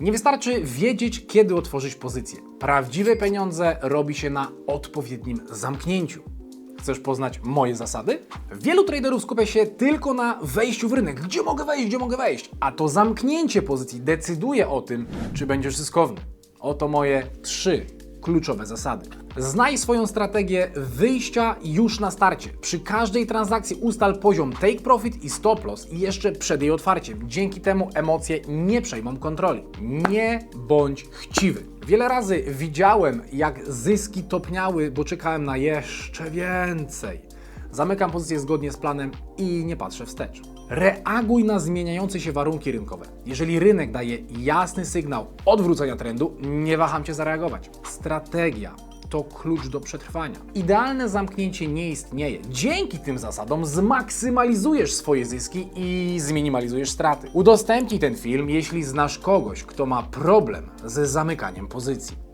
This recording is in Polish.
Nie wystarczy wiedzieć, kiedy otworzyć pozycję. Prawdziwe pieniądze robi się na odpowiednim zamknięciu. Chcesz poznać moje zasady? Wielu traderów skupia się tylko na wejściu w rynek. Gdzie mogę wejść, gdzie mogę wejść? A to zamknięcie pozycji decyduje o tym, czy będziesz zyskowny. Oto moje trzy kluczowe zasady. Znaj swoją strategię wyjścia już na starcie. Przy każdej transakcji ustal poziom take profit i stop loss jeszcze przed jej otwarciem. Dzięki temu emocje nie przejmą kontroli. Nie bądź chciwy. Wiele razy widziałem, jak zyski topniały, bo czekałem na jeszcze więcej. Zamykam pozycję zgodnie z planem i nie patrzę wstecz. Reaguj na zmieniające się warunki rynkowe. Jeżeli rynek daje jasny sygnał odwrócenia trendu, nie waham Cię zareagować. Strategia to klucz do przetrwania. Idealne zamknięcie nie istnieje. Dzięki tym zasadom zmaksymalizujesz swoje zyski i zminimalizujesz straty. Udostępnij ten film, jeśli znasz kogoś, kto ma problem ze zamykaniem pozycji.